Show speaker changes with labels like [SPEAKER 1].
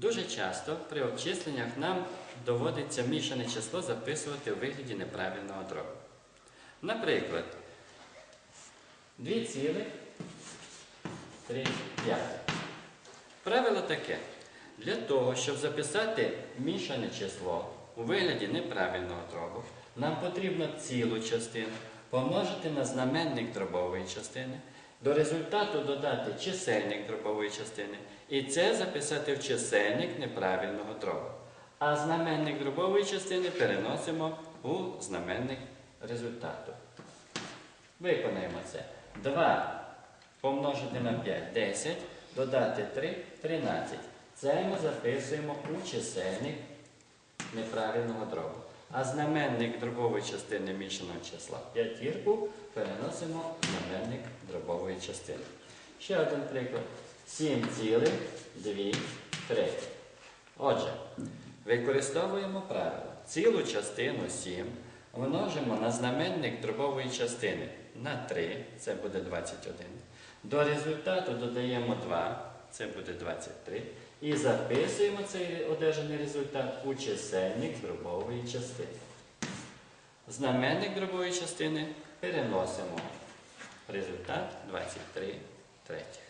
[SPEAKER 1] Дуже часто при обчисленнях нам доводиться мішане число записувати у вигляді неправильного дробу. Наприклад, 2,35. Правило таке. Для того, щоб записати мішане число у вигляді неправильного дробу, нам потрібно цілу частину помножити на знаменник дробової частини, до результату додати чисельник дробової частини і це записати в чисельник неправильного дробу. А знаменник дробової частини переносимо у знаменник результату. Виконаємо це. 2 помножити на 5 10, додати 3 13. Це ми записуємо у чисельник неправильного дробу. А знаменник дробової частини мішаного числа п'ятірку переносимо в знаменник дробової частини. Ще один приклад. 7,2 треті. Отже, використовуємо правило. Цілу частину 7 множимо на знаменник дробової частини на 3, це буде 21. До результату додаємо 2, це буде 23. І записуємо цей одержаний результат у чисельник дробової частини. Знаменник дробової частини переносимо. Результат 23 третіх.